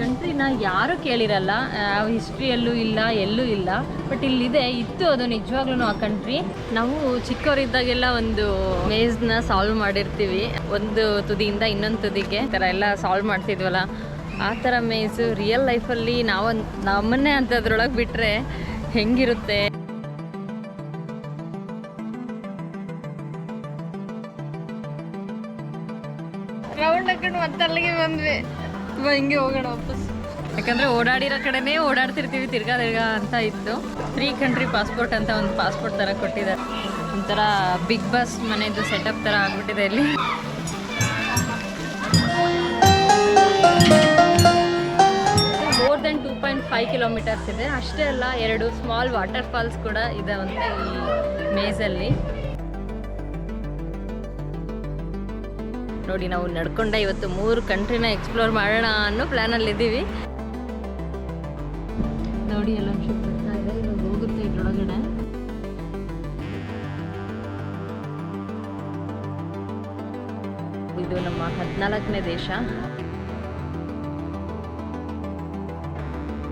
ಕಂಟ್ರಿನ ಯಾರು ಕೇಳಿರಲ್ಲ ಹಿಸ್ಟ್ರಿಯಲ್ಲೂ ಇಲ್ಲ, ಎಲ್ಲೂ ಇಲ್ಲ. ಬಟ್ ಇಲ್ಲಿದೆ, ಇತ್ತು ಅದು ನಿಜವಾಗ್ಲೂ ಆ ಕಂಟ್ರಿ ನಾವು ಚಿಕ್ಕವರಿದ್ದಾಗೆಲ್ಲ ಒಂದು ಮೇಜ್ನ ಸಾಲ್ವ್ ಮಾಡಿರ್ತೀವಿ. ಒಂದು ತುದಿಯಿಂದ ಇನ್ನೊಂದು ತುದಿಗೆ. ಈ ಥರ ಎಲ್ಲ ಸಾಲ್ವ್ ಮಾಡ್ತಿದ್ವಲ್ಲ. ಆ ಥರ ಮೇಜು ರಿಯಲ್ ಲೈಫಲ್ಲಿ ನಾವು ನಮ್ಮನ್ನೇ ಅಂಥದ್ರೊಳಗೆ ಬಿಟ್ಟರೆ ಹೆಂಗಿರುತ್ತೆ? ರೌಂಡ್ ಹಾಕೊಂಡು ಮತ್ತೆ ಅಲ್ಲಿಗೆ ಬಂದ್ವಿ. ಹಿಂಗೆ ಹೋಗೋಣ ವಾಪಸ್. ಯಾಕಂದ್ರೆ ಓಡಾಡಿರೋ ಕಡೆನೇ ಓಡಾಡ್ತಿರ್ತೀವಿ, ತಿರ್ಗಾ ತಿರ್ಗಾ ಅಂತ ಇತ್ತು. ಫ್ರೀ ಕಂಟ್ರಿ ಪಾಸ್ಪೋರ್ಟ್ ಅಂತ ಒಂದು ಪಾಸ್ಪೋರ್ಟ್ ತರ ಕೊಟ್ಟಿದ್ದಾರೆ. ಒಂಥರ ಬಿಗ್ ಬಾಸ್ ಮನೆದು ಸೆಟಪ್ ಥರ ಆಗ್ಬಿಟ್ಟಿದೆ ಇಲ್ಲಿ. More than two point five kilometres ಇದೆ. ಅಷ್ಟೇ ಅಲ್ಲ, ಎರಡು ಸ್ಮಾಲ್ ವಾಟರ್ ಫಾಲ್ಸ್ ಕೂಡ ಇದೆ ಅಂತ ಈ ಮೇಜಲ್ಲಿ ನೋಡಿ ನಾವು ನಡ್ಕೊಂಡೆ ಇವತ್ತು ಮೂರು ಕಂಟ್ರಿನ ಎಕ್ಸ್ಪ್ಲೋರ್ ಮಾಡೋಣ ಅನ್ನೋ ಪ್ಲಾನ್ ಅಲ್ಲಿ ಇದ್ದೀವಿ ನೋಡಿ ಎಲ್ಲ ಇದೆ. ಹೋಗುತ್ತೆ ಇದ್ರೊಳಗಡೆ. ಇದು ನಮ್ಮ ಹದಿನಾಲ್ಕನೇ ದೇಶ.